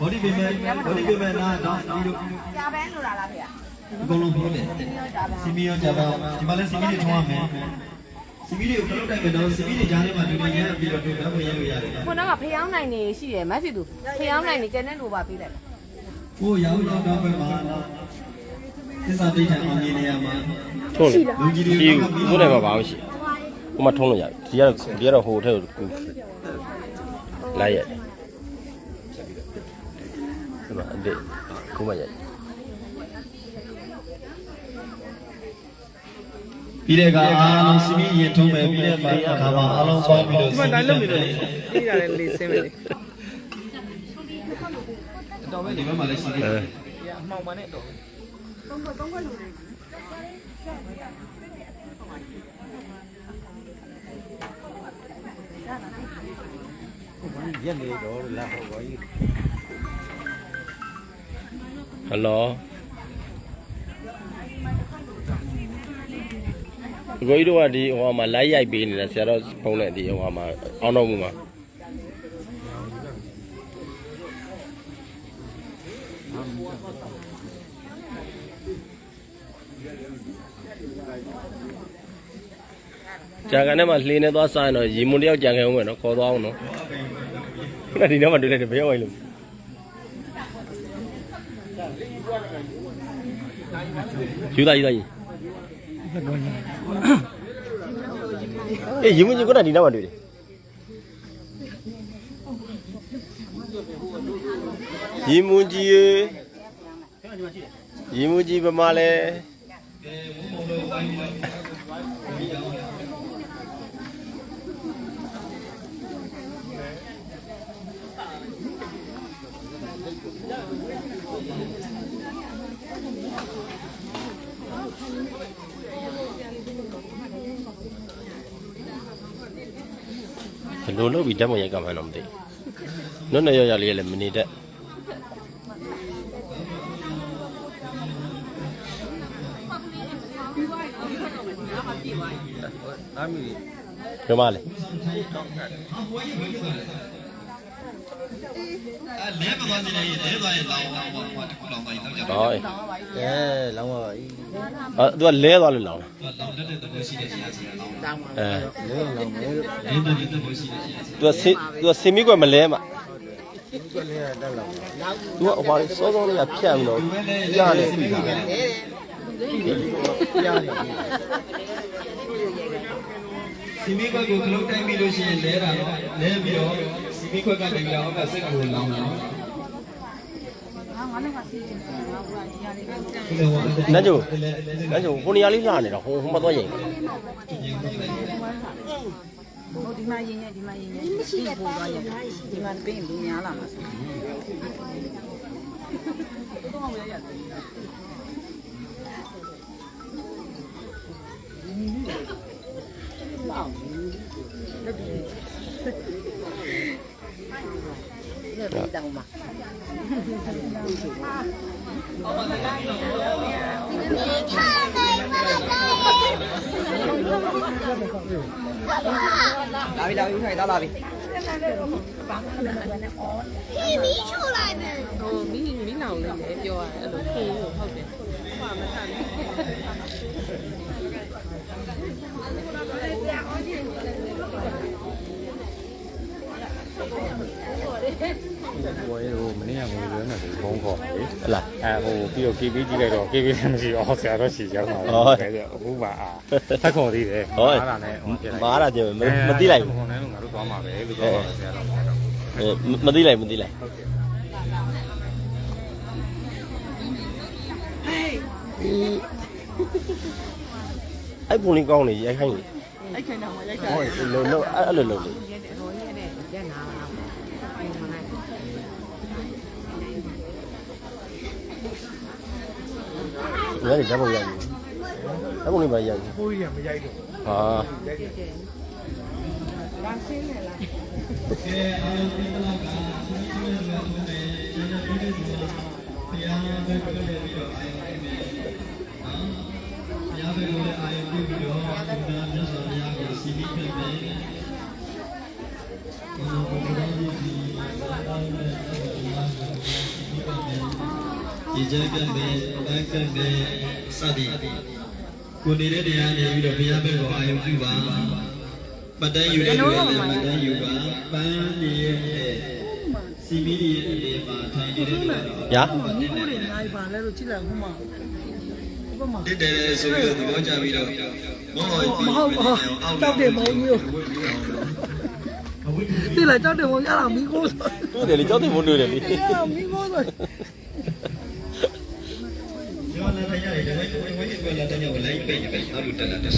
ဘောဒီပေမဲ့ဘောဒီပေမဲ့နာတော့ဒီလိုကြာပန်းလို့လားလားဖေအကုန်လုံးပြောတယ်စီမီရောကြပါဒီမှာလည်းစီမီတွေထုံးရမယ်စီမီတွေကိုခလုတ်တိုက်မယ်တော့စီမီတွေကြားထဲမှာဒီလိုရပြီးတော့တို့ဓာတ်ဝင်ရလို့ရတယ်ခုနကဖျောင်းနိုင်နေရှိတယ်မက်ဆီသူဖျောင်းနိုင်နေကျန်တဲ့လူပါပေးလိုက်ကိုရောက်ရောက်တော့ပဲမှာ သစ္စာတိတ်ထန်အောင်နေနေရမှာထုံးလေလူကြီးတွေဒီကိုယ်နဲ့မှာဘာမှရှိဟိုမှာထုံးလို့ရတယ်ဒီကတော့ဒီကတော့ဟိုထက်ကိုလိုက်ရတယ်ဒီမှာအစ်ကိုမရပြီးတဲ့အခါအားလုံးစီမီရင်ထုံးမယ်ပြီးတဲ့အခါမှာအားလုံးပေါင်းပြီးတော့ဒီမှာတိုင်းလုံးနေတယ်လေပြီးတာလည်းလေဆင်းပဲလေတော်ပဲဒီဘက်မှာလည်းရှိသေးတယ်အဲဒီအမှောင်ပါနဲ့တော့ ဟယ်လိုကိုကြီးတို့ကဒီဟိုမှာလိုက်ရိုက်ပေးနေတာဆရာတော်ဖုန်းနဲ့ဒီဟိုမှာအောင်းတော့မှုမှာ ကြာကန်ထဲမှာလှေနေသွားစားရင်တော့ရေမွန်တယောက်ကြံခဲ့အောင်မယ်နော်ခေါ်သွားအောင်နော်ခုနကဒီနောက်မှာတွေ့လိုက်တယ်ဘယ်ရောက်ဝင်လို့ယူသားယူသားကြီးအေးရေမွန်ကြီးခုနကဒီနောက်မှာတွေ့တယ်ရေမွန်ကြီးရေရေမွန်ကြီးဗမာလဲ ဘယ်လိုလုပ်ပြီးဓာတ်မရိုက်ကမှန်းတော့မသိဘူးနုနဲ့ရရလေးလည်းမနေတတ် ဘယ်မှာလဲအဲလဲမသွားနေရင်လဲသွားရင်တောင်းဟိုတခုလောင်းသွားရင်တော့ကြတော့ဟောအဲလောင်းပါပါအဲသူကလဲသွားလို့လောင်းလောင်းတဲ့တဘောရှိတဲ့နေရာစီလောင်းတောင်းပါအဲလဲလောင်းမယ်လို့လေးတဲ့တဘောရှိတဲ့နေရာစီသူကစင်သူကစင်မီကွက်မလဲမှာဒီကလေးကတက်လောင်းသူကဟိုစောစောလေးကဖြတ်ပြီးတော့ပြနေပြီပြနေပြီ စီမီခွက်ကိုခလုတ်တိုင်းပြီးလို့ရှိရင်လဲတာတော့လဲပြီးတော့စီမီခွက်ကနေပြီးတော့အောက်ကစိတ်ကိုလောင်းတာနော်နန်းကျိုနန်းကျိုဟိုနေရာလေးလာနေတော့ဟိုဟိုမသွားရင်ဟိုဒီမှာရင်ရဲ့ဒီမှာရင်ရဲ့မရှိရပို့သွားရဲ့ဒီမှာ ပြင်လူများလာမှာဆို တောင်းပါ လာပြီလာပြီထိုင်တော့လာပြီ 你迷出来的。 ဟိုမိမိနောင်လေးလည်းပြောရတယ်အဲ့လိုခေကိုဟုတ်တယ်ဟိုမှာမထမ်းဘူး ဟိုရေဟိုမနေ့ကငွေလွှဲမယ်ဆိုဘုံခေါ်တယ်လေဟလာအဲဟိုပြီးတော့ KB ကြည့်လိုက်တော့ KB လည်းမရှိတော့ဆရာတော့ရှည်ရောက်ပါဟုတ်တယ်တဲ့အခုပါအာထက်ခေါ်သေးတယ်ဟုတ်အားတာနဲ့ဟိုပြလိုက်မားတာကြည့်မမသိလိုက်ဘူးဘုံနဲ့ငါတို့သွားမှာပဲလို့ပြောတော့ဆရာတော့ပြောတော့အဲမသိလိုက်မသိလိုက်အဲ့ပုံလေးကောင်းနေရိုက်ခိုင်းနေအဲ့ခိုင်တော့ရိုက်ခိုင်ဟိုလုံးလုံးအဲ့လိုလုံးလေ ရက်တဲ့ဟိုရက်တဲ့ရက်နာလာဟိုမှာလိုက် ငါလည်းဓာတ်ပုံရိုက်နေဓာတ်ပုံလေးပါရိုက်နေကိုကြီးကမရိုက်တော့ဟာ ဒီကြက်ပြမယ်ဘက်ကမယ်စသည်ကိုနေတဲ့တရားနေပြီးတော့ဘုရားဘက်ကိုအာရုံပြုပါပတ္တန်ယူတဲ့လူတွေလည်းပတ္တန်ယူပါပန်းနေရဲ့စီမီရဲ့အနေမှာထိုင်နေတဲ့လူတွေတော့ညာဒီကိုတွေနိုင်ပါလဲလို့ကြည့်လိုက်ခုမှဘုမတစ်တယ်ဆိုပြီးတော့သဘောကျပြီးတော့မောဟမဟုတ်ဘူးတောက်တယ်မဟုတ်ဘူးဒီလာတောက်တယ်မဟုတ်ရအောင်မီးကိုဆိုတွေ့တယ်လေကြောက်တယ်မတွေ့တယ်လေရအောင်မီးကိုဆို ကျောင်းလာတဲ့ရတယ်ဒီဝိုင်းဒီဝိုင်းကို လာတဲ့ညကိုလိုက်ပိတ်ပိတ်အဲ့လိုတက်လာတက်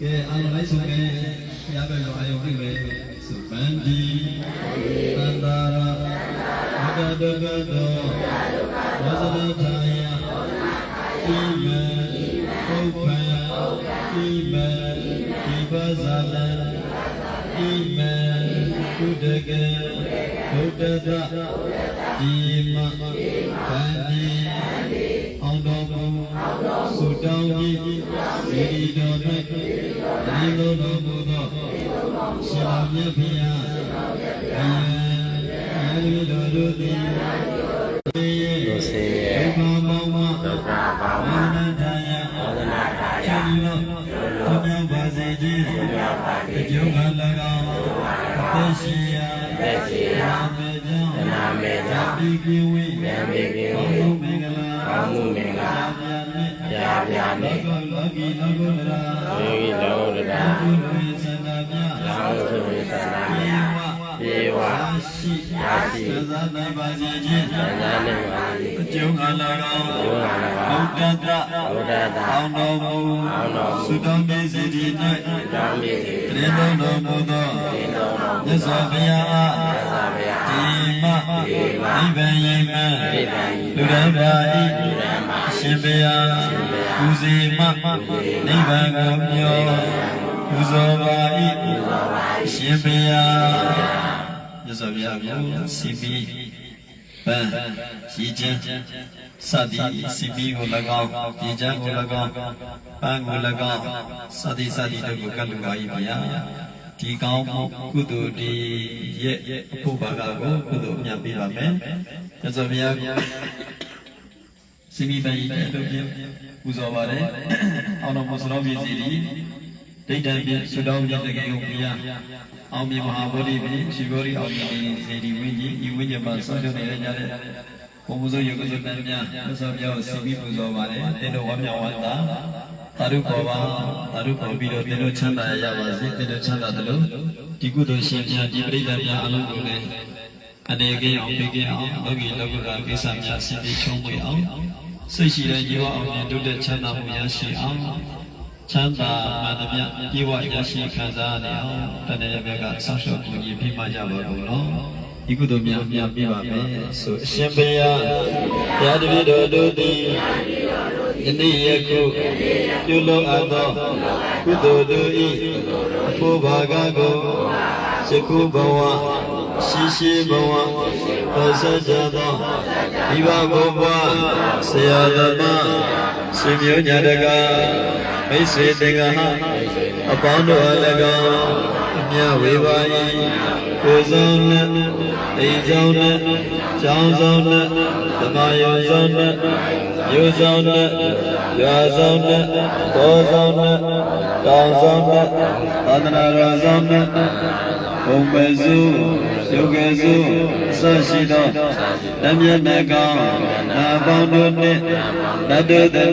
ကဲအားလုံးလိုက်ဆုံးကဲဘုရားဘက်ကိုအာရုံပြုပဲသုပန္တိ ကုဒကေဘုဒ္ဓဒဒီမဗန္တိအောင်တော်မူသုတောင်းကြီးဒီတော်၌ဒီလိုတော်မူသောရှင်တော်မြတ်ဖျားဘုရားအဲဒီတော်တို့သည် မေကြောင့်ဒီကိဝိဉာဏ်ပေကင်းဘုဝေမင်္ဂလာကောင်းမှုမင်္ဂလာပြာပြာနှင့်ပြာပြာနှင့်လောကလောကီလောကုတ္တရာယောဂီလောကတာဘုရားစန္ဒပြလောင်းစုဝိသနာမြတ်ပြေဝရှိရာရှိသဇာနိုင်ပါစေခြင်းဉာဏ်သာနေပါစေအကျိုးက၎င်းဘုရား၎ဘုင်းဒ္ဓတဘုဒ္ဓတာအောင်တော်မူအောင်တော်မူသုတောင်းပေးစေသည်၌တောင်းမြေစေတရင်တော်တော်မူသောတင်တော်မူမြတ်စွာဘုရားအားသာဗျာဒီ မနိဗ္ဗာန်ရိမံနိဗ္ဗာန်လူရန်ပါဤအရှင်ဘုရားကုစီမနိဗ္ဗာန်ကိုမျောပူဇော်ပါဤအရှင်ဘုရားမြတ်စွာဘုရားကိုစီပီပန်းရည်ချင်းစသည်စီပီကို၎င်းရည်ချမ်းကို၎င်းပန်းကို၎င်းစသည်စသည်တို့ကိုကတ်လူပါ၏ဘုရား ဒီကောင်းမှုကုသိုလ်ဒီရဲ့အဖို့ဘာကကိုကုသိုလ်အမြတ်ပေးပါမယ်မြတ်စွာဘုရားစီမီပန်းရည်ချင်းတို့ဖြင့်ပူဇော်ပါတယ်အောင်တော်မူစတော်ပြည်စီသည်ဒိဋ္ဌံဖြင့်ဆုတောင်းကြတဲ့ကေုံဘုရားအောင်မြင်မဟာဗောဓိပိရှိဂောရိအောင်မြင်စေဒီဝိညာဉ်ဤဝိညာဉ်မှာဆောင်းကျနေတဲ့ကြတဲ့ဘုံမူဇောယုတ်စုတန်များမြတ်စွာဘုရားကိုစီမီပူဇော်ပါတယ်တင်းတို့ဝမ်းမြောက်ဝမ်းသာ သာဓုခေါ်ပါသာဓုခေါ်ပြီးတော့တင်းတို့ချမ်းသာရပါစေတင်းတို့ချမ်းသာတယ်လို့ဒီကုသိုလ်ရှင်များဒီပရိသတ်များအလုံးစုံလည်းအနေကင်းအောင်ပေးကင်းအောင်လောကီလောကရာကိစ္စများဆင်ပြေချုံးမွေအောင်စိတ်ရှိတဲ့ជីវအောင်မြင်တို့တဲ့ချမ်းသာမှုရရှိအောင်ချမ်းသာမှန်သမျှပြေဝရရှိခံစားရအောင်တဏှာရမြတ်ကဆောက်ရှောက်ကူညီပြမကြပါဘူးနော်ဒီကုသိုလ်များများပြပါမယ်ဆိုအရှင်ဘုရားဘုရားတပည့်တော်တို့သည် ယနေ့ယခုပြုလုပ်အပ်သောကုသိုလ်တို့၏အဖို့ဘာကကိုယခုဘဝ ရှိရှိဘဝသောဆက်ကြသောဒီဘဘဘဝဆရာသမားရှင်မျိုးညာတကာမိတ်ဆွေတင်္ဂဟအပေါင်းတို့အား၎င်းအမြဝေပါ၏ကိုယ်ဆောင်နဲ့အိမ်ဆောင်နဲ့ကျောင်းဆောင်နဲ့ဓမ္မယုံဆောင်နဲ့မျိုးဆောင်နဲ့ရွာဆောင်နဲ့တောဆောင်နဲ့တောင်ဆောင်နဲ့သာသနာတော်ဆောင်နဲ့ဘုံပဲစု ယုတ်ကဲစုအစရှိသောဓမ္မနကောင်နာပေါင်းတို့နှင့်နတ်တို့တည်း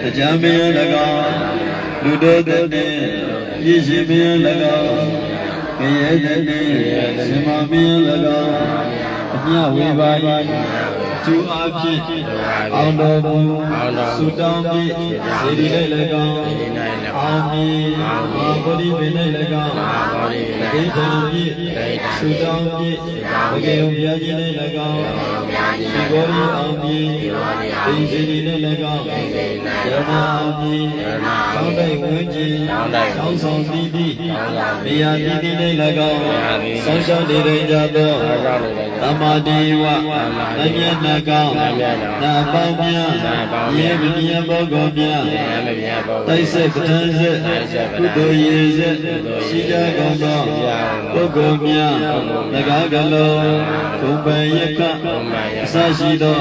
တရားမယ၎င်းလူတို့တည်းရည်ရှိမယ၎င်းဘယဲတည်းရှင်မမယ၎င်းအမြဝေပါ၏ ကျူအားဖြင့်အောင်တော်မူသုတောင်းဖြင့်စေတီ၌၎င်းအောင်မည်မာဘုဒ္ဓပင်၌၎င်းဒိဋ္ဌံဖြင့်သုတောင်းဖြင့်ဘဂေယဘုရားကြီး၌၎င်း ဒီကိုရီအောင်ပြီဒီစီဒီနဲ့လည်းကောင်းရမအောင်ပြီကောင်းတဲ့ဝင်းကြီးကောင်းဆောင်ပြီးပြီးနေရာပြီးပြီးနဲ့လည်းကောင်းဆောင်းရှောင်းနေတဲ့ကြတော့သမာဓိဝအမျက်နှကောင်းနာပေါင်းများရေမမြတ်ဘောကောများမပြတ်ပေါ့တိုက်ဆက်ပဋ္ဌာန်းဆက်ကုသိုလ်ရည်ဆက်ရှိကြကုန်သောပုဂ္ဂိုလ်များငကားကလုံးဘုံပန်ယက္ခအစရှိသော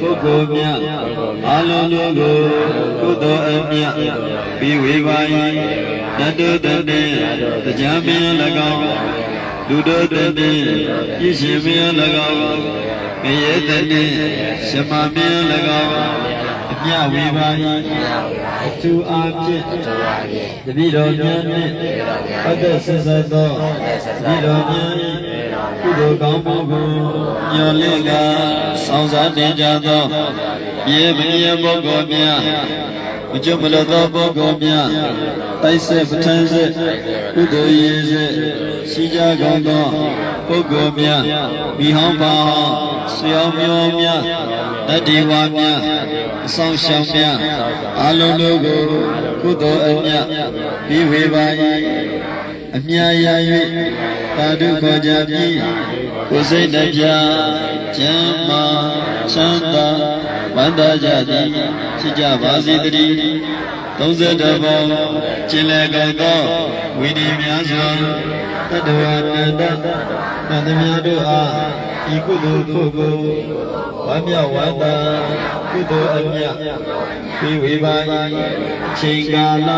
ပုဂ္ဂိုလ်များအလုံးတို့ကိုကုသိုလ်အမြတ်ပြီးဝေပါ၏တတုတတေတရားမင်း၎င်းလူတို့တတေပြည့်ရှင်မင်း၎င်းမရေတတေရှမမင်း၎င်းအမြဝေပါ၏အထူးအားဖြင့်တတိတော်များနှင့်အသက်ဆက်ဆက်သောတတိတော်များ၏ ကုသိုလ်ကောင်းမှုကိုညွန်လင့်ကဆောင်စားတင်ကြသောပြေမမြတ်ပုဂ္ဂိုလ်များမကျွတ်မလို့သောပုဂ္ဂိုလ်များတိုက်ဆက်ပဋ္ဌာန်းဆက်ကုသိုလ်ရည်ဆက်ရှိကြကုန်သောပုဂ္ဂိုလ်များမိဟောင်းပါဟောင်းဆွေအောင်မျိုးများတတ္တိဝါများအဆောင်ရှောင်များအလုံးတို့ကိုကုသိုလ်အမြတ်ပြီးဝေပါ၏အမြတ်ရ၍ သာဓုခေါ်ကြပြီးကိုယ်စိတ်နှပြကျမ်းမာချမ်းသာဝန္တာကြသည်ဖြစ်ကြပါစေတည်း32ဘုံကျင်လည်ကုန်သောဝိနည်းများစွာတတ္တဝနန္တနန္တမြတ်တို့အား ဤကုသိုလ်ဖို့ကိုဝမ်းမြောက်ဝမ်းသာကုသိုလ်အမြတ်ပြီးဝေပါ၏ချိန်ကာလ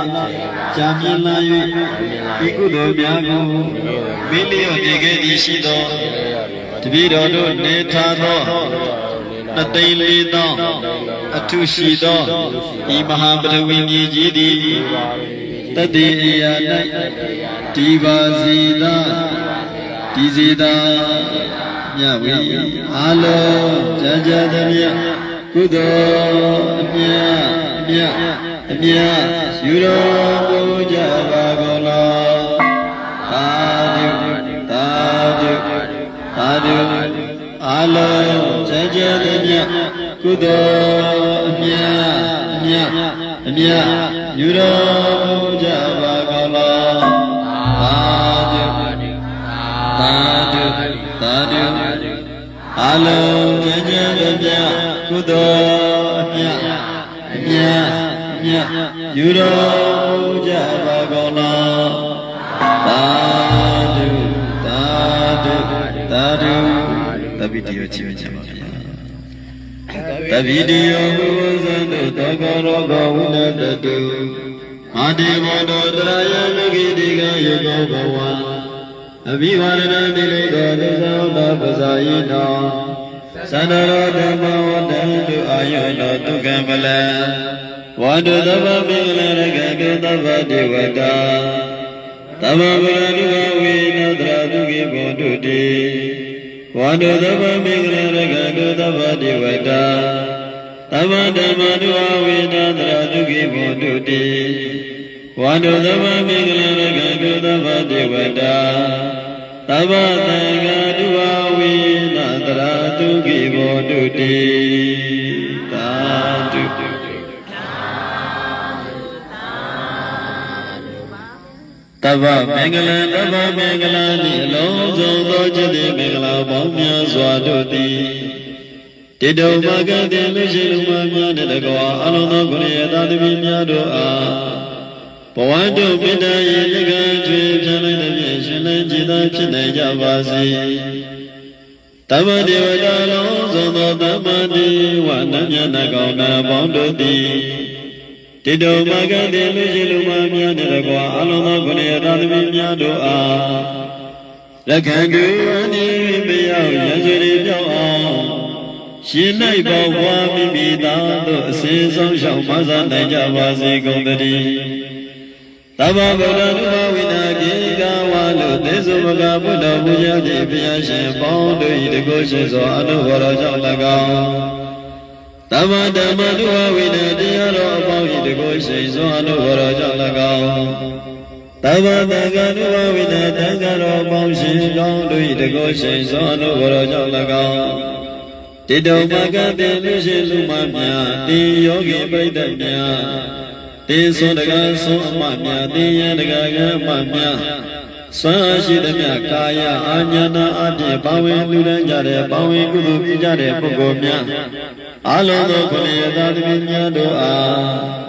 ကြာမြင့်လာ၍ဤကုသိုလ်များကိုမိလျော့နေခဲ့သည်ရှိသောတပည့်တော်တို့နေထားသောတသိန်းလေးသောအထုရှိသောဤမဟာပထဝီမြေကြီးသည်တတိအရာ၌ဒီပါစီသာဒီစီသာ မြတ်ဝေအာလုံးကြာကြာသမျှကုသိုလ်အမြတ်အမြတ်အမြတ်ယူတော်မူကြပါကုန်လောသာဓုသာဓုသာဓုအာလုံးကြာကြာသမျှကုသိုလ်အမြတ်အမြတ်အမြတ်ယူတော် အလုံးကြကြကြပြကုသိုလ်အမြတ်အမြတ်အမြတ်ယူတော်မူကြပါကုန်လောသာဓုသာဓုသာဓုတပိတိယချီးမြှင့်ပါဗျာတပိတိယဘုဇံတုတကရောဂဝိနတတုမာတိမောတောတရာယမဂိတိကယောဂဘဝ အဘိဝရဏတိလိတောသစ္စာဝတ္တပဇာယိနောသန္တရောဓမ္မဝတ္တံတုအာယောနောဒုက္ခံပလံဝန္တုသဗ္ဗမင်္ဂလရကကုသဗ္ဗတိဝတ္တာသမ္မာဗုဒ္ဓဒုက္ခဝေနတရာဒုက္ခေဘုဒ္ဓတိဝန္တုသဗ္ဗမင်္ဂလရကကုသဗ္ဗတိဝတ္တာသမ္မာဓမ္မဒုက္ခဝေနတရာဒုက္ခေဘုဒ္ဓတိ ဝန္တုသမမင်္ဂလရကကုသဗ္ဗတေဝတာသဗ္ဗသံဃာတုဝဝိနတရာတုခိဘောတုတိသာတုတဗ္ဗမင်္ဂလံတဗ္ဗမင်္ဂလံဤအလုံးစုံသောจิตတိမင်္ဂလာပေါင်းများစွာတို့သည်တိတုမကတိလူရှိလူမများတဲ့တကွာအလုံးသောကုရိယသာသမီများတို့အား ဘဝတုပိတ္တယေလကံကျွေဖြန့်လိုက်တဲ့ဖြင့်ရှင်လန်းကြည်သာဖြစ်နိုင်ကြပါစေတမ္မဒေဝတာလုံးစုံသောတမ္မတိဝနမြတ်နကောင်းနာပေါင်းတို့သည်တိတုမကတိလူရှိလူမများတဲ့တကွာအလုံးသောကုရိယသာသမီများတို့အားလက္ခဏတုအနေမရောက်ရန်စွေပြောင်းအောင်ရှင်၌ပေါ်ဝါမိမိသားတို့အစဉ်ဆုံးရှောင်မဆနိုင်ကြပါစေကုန်သတည်း သဗ္ဗဗုဒ္ဓနုဘဝိနာကိကဝါလုသေစုမကဘုဒ္ဓဘုရားတိဘုရားရှင်ပေါင်းတို့၏တကုရှိသောအနုဘောတော်ကြောင့်၎င်းသမ္မာဓမ္မနုဘဝိနာတရားတော်အပေါင်း၏တကုရှိသောအနုဘောတော်ကြောင့်၎င်းသဗ္ဗသံဃာနုဘဝိနာတံဃာတော်အပေါင်းရှင်ကောင်းတို့၏တကုရှိသောအနုဘောတော်ကြောင့်၎င်းတေတောမကတေလူရှိလူမများတေယောဂီပရိသတ်များတေ သောတကားသောအမများတေယံတကားကအမများစွမ်းရှိသမျှကာယအာညာနာအပြည့်ဘာဝင်လူရန်ကြတဲ့ဘာဝင်ကုသိုလ်ပြုကြတဲ့ပုဂ္ဂိုလ်များအလုံးသောခုနှစ်ရသာသမီးများတို့အား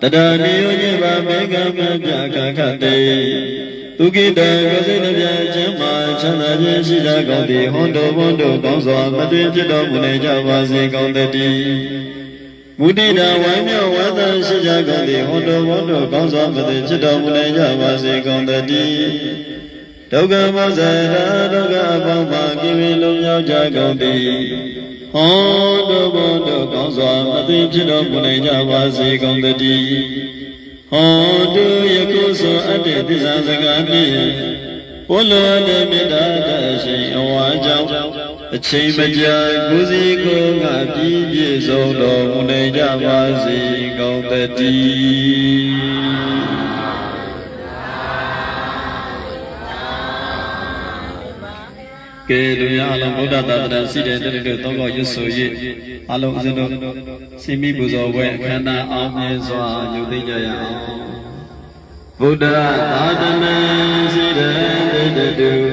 တတနိယောညဘာမေကမပြခခတေသူကိတံကိုစိတ်နှပြခြင်းမှာချမ်းသာခြင်းရှိကြကုန်သည်ဟွန်တော်ဘွန်တော်ကောင်းစွာမတွင်ဖြစ်တော်မူနိုင်ကြပါစေကောင်းတည်း မုဒိတာဝိုင်းမြောက်ဝတ်သားရှိကြကုန်သည်ဟွန်တော်ဘွန်တော်ကောင်းစွာမတွင်ဖြစ်တော်မူနိုင်ကြပါစေကောင်းတည်းဒုက္ခမောဇရာဒုက္ခအပေါင်းမှာကိဝေလုံးမြောက်ကြကုန်သည်ဟောတော်ဘွန်တော်ကောင်းစွာမတွင်ဖြစ်တော်မူနိုင်ကြပါစေကောင်းတည်းဟောတုယကုသောအတ္တသစ္စာစကားဖြင့်ဘုလောတမေတ္တာတရှိအဝါကြောင့်အချိန်မကြာကိုယ်စီကိုယ်ငါပြည့်ပြည့်စုံတော်မူနိုင် ကြပါစေကောင်းတည်းကဲလူများအလုံးဗုဒ္ဓသာသနာစီတဲ့တည်းတို့တောကောရွတ်ဆို၍အလုံးအစတို့စိမိပူဇော်ပွဲအခမ်းအနားအောင်မြင်စွာယူသိကြရအောင်ဗုဒ္ဓသာသနာစီတဲ့တည်းတို့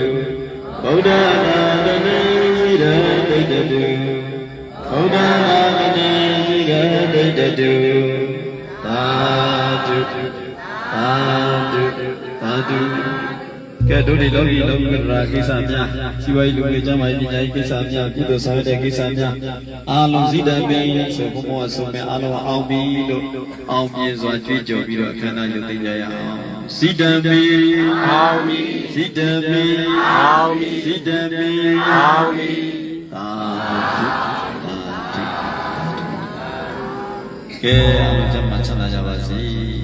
ဗုဒ္ဓသာသနာစီတဲ့တည်းတို့ဗုဒ္ဓ သာသနာစီတဲ့တည်းတို့သာဓုသာဓုသာဓုကဲတို့ဒီလောကီလောကရာကိစ္စများရှိဝါရေးလူတွေကျမ်းမာရေးပညာရေးကိစ္စများပြုလို့ဆောင်ရတဲ့ကိစ္စများအားလုံးဇိတံပင်ဆိုဘုံဘောဆိုမဲ့အားလုံးအောင်ပြီလို့အောင်ပြစွာကြွေးကြော်ပြီးတော့ခန္ဓာယူသိကြရအောင်ဇိတံပင်အောင်ပြီဇိတံပင်အောင်ပြီဇိတံပင်အောင်ပြီသာဓုသာ ဓုကဲအားလုံးကျမ်းမာချမ်းသာကြပါစေ